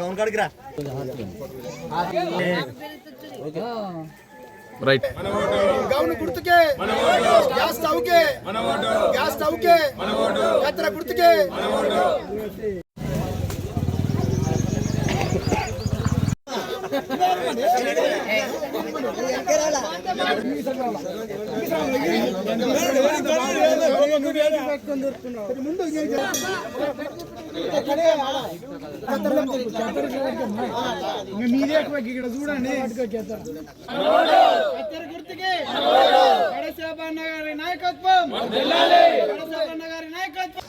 Gown కాడికి రా. Right. Gown గుర్తుకే. గ్యాస్ స్టవ్కే. గ్యాస్ కత్తెర గుర్తుకే. మీదే ఎక్కువ ఇక్కడ చూడండి కత్తెర గారి నాయకత్వం గణేశబాబన్న గారి నాయకత్వం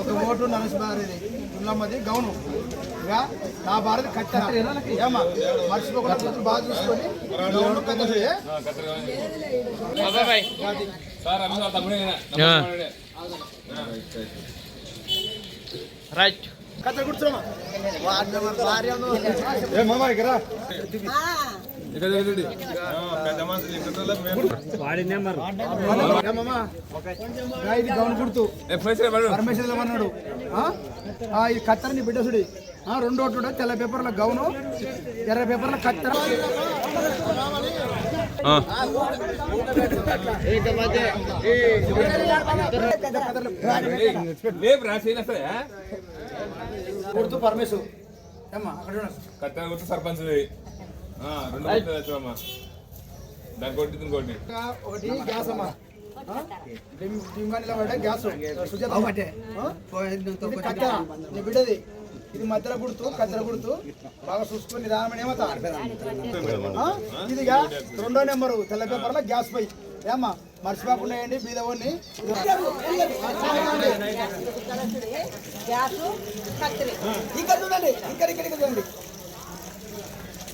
ఒక ఓటు నమస్ భారది ఉన్నమ్మది గౌను. ఇక నా భారతి కట్టెర. ఏమా? మర్చిపోకుండా చేతులు బాగా చూసుకొని గౌను కత్తెర రైట్. కత్తెర కూర్చోమా ఏ మామ ఇక్కడ రా. ఏ మామ రా, ఇది గౌను గుర్తు పరమేశ్వర అన్నాడు ఆ? ఆ, ఈ కత్తెర నీ బిడ్డసుడి ఆ, రెండు ఓట్లు తెల్ల పేపర్ల గౌను ఎర్ర పేపర్ల కత్తెర గుర్తు పరమేశ్వరు ఏమ్మా అక్కడ గుర్తు సర్పంచ్ రెండు గుర్తు తెచ్చామమ్మా దాని కొట్టి దీని కొట్టి ఇంకా ఒకటి గ్యాస్ అమ్మా. గ్యాస్? ఇది కత్తెర నీ బిడ్డది. ఇది మధ్యలో గుర్తు కత్తెర గుర్తు. బాగా చూసుకొని నిదానమైన ఏమవుతా ఆ? ఇదిగా రెండో నెంబరు తెల్ల పేపర్లో గ్యాస్ పై. ఏమ్మా మర్చిపోకుండా వేయండి బీదవాడిని ఇంకా చూడండి ఇంకా ఇక్కడ ఇక్కడ చూడండి.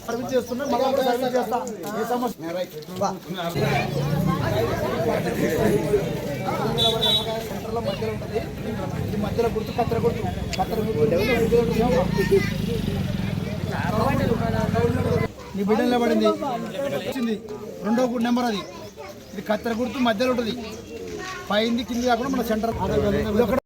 సర్వీస్ చేస్తున్నా మళ్ళీ కూడా సర్వీస్ చేస్తా. ఏ సమస్య? సెంటర్లో మధ్యలో ఉంటుంది ఇది మధ్యలో గుర్తు కత్తెర గుర్తు కత్తెర గుర్తు. నీ బిడ్డ నిలబడింది. వచ్చింది. రెండో గుడి నెంబర్ అది. ఇది కత్తెర గుర్తు మధ్యలో ఉంటుంది. పైంది కింది కాకుండా మన సెంటర్.